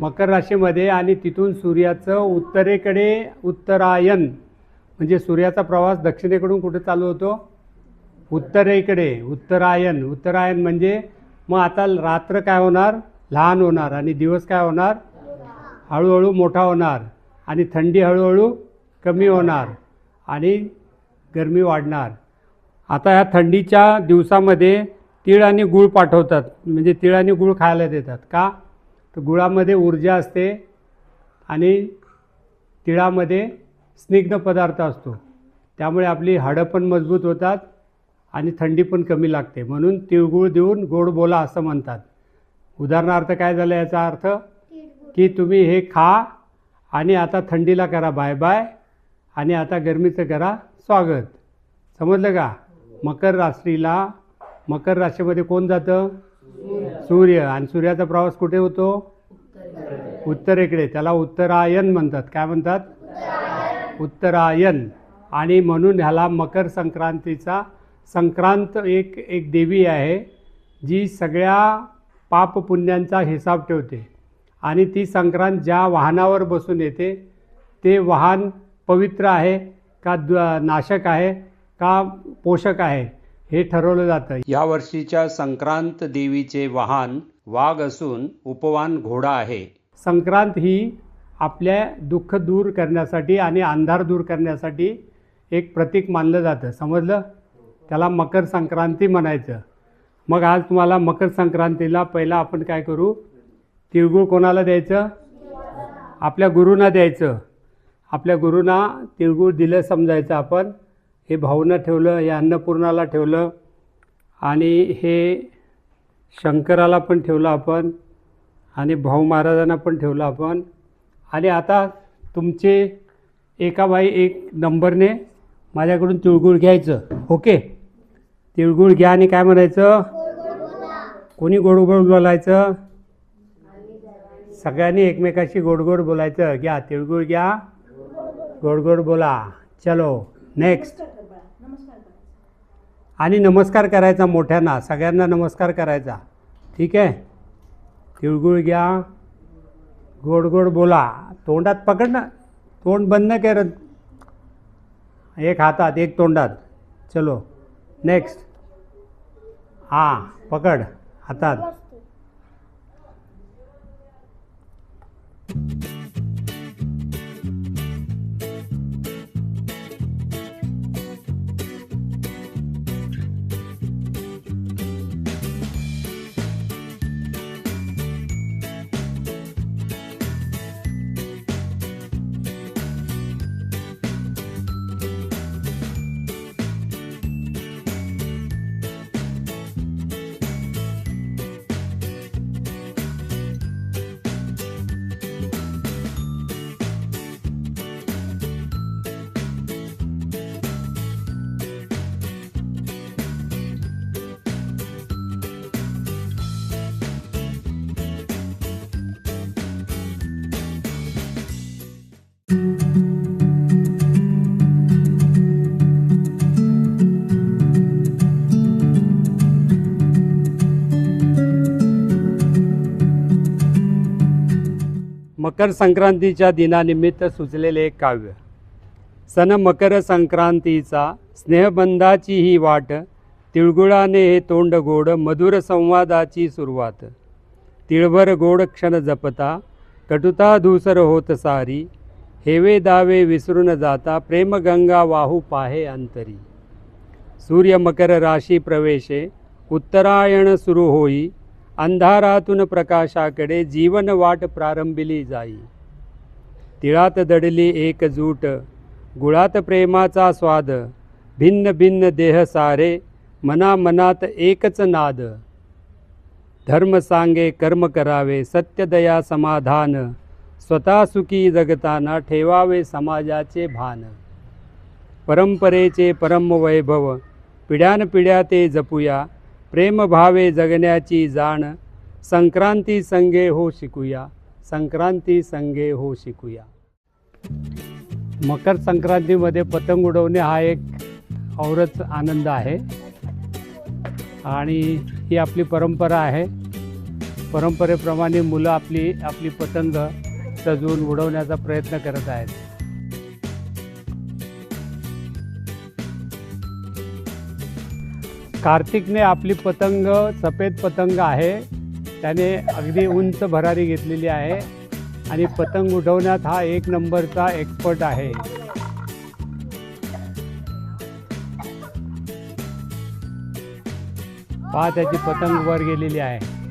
मकर राशीमध्ये आणि तिथून सूर्याचं उत्तरेकडे उत्तरायण म्हणजे सूर्याचा प्रवास दक्षिणेकडून कुठे चालू होतो? उत्तरेकडे उत्तरायण. उत्तरायण म्हणजे मग आता रात्र काय होणार? लहान होणार आणि दिवस काय होणार? हळूहळू मोठा होणार आणि थंडी हळूहळू कमी होणार आणि गरमी वाढणार. आता ह्या थंडीच्या दिवसामध्ये तीळ आणि गूळ पाठवतात म्हणजे तीळ आणि गूळ खायला देतात. का? तर गुळामध्ये ऊर्जा असते आणि तिळामध्ये स्निग्ध पदार्थ असतो. त्यामुळे आपली हाडं पण मजबूत होतात आणि थंडी पण कमी लागते. म्हणून तिळगुळ देऊन गोड बोला असं म्हणतात. उदाहरणार्थ काय झालं याचा अर्थ? की तुम्ही हे खा आणि आता थंडीला करा बाय बाय आणि आता गरमीचं करा स्वागत. समजलं का? मकर राशीला मकर राशीमध्ये कोण जातं? सूर्य. आणि सूर्याचा प्रवास कुठे होतो? उत्तरेकडे. त्याला उत्तरायण म्हणतात. काय म्हणतात? उत्तरायण. आणि म्हणून ह्याला मकर संक्रांतीचा संक्रांत एक एक देवी आहे जी सगळ्या पाप पुण्यांचा हिसाब ठेवते. आणि ती संक्रांत ज्या वाहनावर बसून येते ते वाहन पवित्र आहे का द नाशक आहे का पोषक आहे? हे ठरवलं जातं या वर्षीच्या संक्रांत देवीचे वाहन वाघ असून उपवान घोडा आहे. संक्रांत ही आपल्या दुःख दूर करण्यासाठी आणि अंधार दूर करण्यासाठी एक प्रतीक मानलं जातं. समजलं? त्याला मकर संक्रांती म्हणायचं. मग आज तुम्हाला मकर संक्रांतीला पहिला आपण काय करू? तिळगुळ कोणाला द्यायचं? आपल्या गुरूंना द्यायचं. आपल्या गुरूंना तिळगुळ दिलं समजायचं आपण. हे भाऊनं ठेवलं हे अन्नपूर्णाला ठेवलं आणि हे शंकराला पण ठेवलं आपण आणि भाऊ महाराजांना पण ठेवलं आपण. आणि आता तुमचे एका बाई एक नंबरने माझ्याकडून तिळगुळ घ्यायचं. ओके? तिळगुळ घ्या आणि काय म्हणायचं? कोणी गोड गोड बोलायचं? सगळ्यांनी एकमेकाशी गोड गोड बोलायचं. घ्या तिळगुळ घ्या. गोड गोड बोला. चलो. नेक्स्ट आणि नमस्कार करायचा मोठ्यांना सगळ्यांना नमस्कार करायचा. ठीक आहे? तिळगुळ घ्या. गोड गोड बोला. तोंडात पकड ना. तोंड बंद नाही करत एक हातात एक तोंडात. चलो. नेक्स्ट हां पकड. हातात. मकर संक्रांतीच्या दिनानिमित्त सुचलेले एक काव्य. सन मकर संक्रांतीचा स्नेहबंधाची ही वाट तिळगुळाने हे तोंड गोड मधुर संवादाची सुरुवात. तिळभर गोड क्षण जपता कटुता धूसर होत सारी हेवे दावे विसरून जाता प्रेमगंगा वाहू पाहे अंतरी. सूर्य मकर राशी प्रवेशे उत्तरायण सुरू होई अंधारातून प्रकाशाकडे जीवन वाट प्रारंभिली जाई. तिळात दडली एकजूट गुळात प्रेमाचा स्वाद भिन्न भिन्न देह सारे मना मनात एकच नाद. धर्म सांगे कर्म करावे सत्यदया समाधान स्वतः सुखी जगताना ठेवावे समाजाचे भान. परंपरेचे परम वैभव पिढ्यानपिढ्या ते जपूया प्रेमभावे जगण्याची जाण. संक्रांती संगे हो शिकूया. संक्रांती संगे हो शिकूया. मकर संक्रांतीमध्ये पतंग उडवणे हा एक औरच आनंद आहे. आणि ही आपली परंपरा आहे. परंपरेप्रमाणे मुलं आपली आपली पतंग सजवून उडवण्याचा प्रयत्न करत आहेत. कार्तिकने आपली पतंग सफेद पतंग आहे. त्याने अगदी उंच भरारी घेतलेली आहे. आणि पतंग उडवण्यात हा एक नंबरचा एक्सपर्ट आहे. पहा त्याची पतंग वर गेलेली आहे.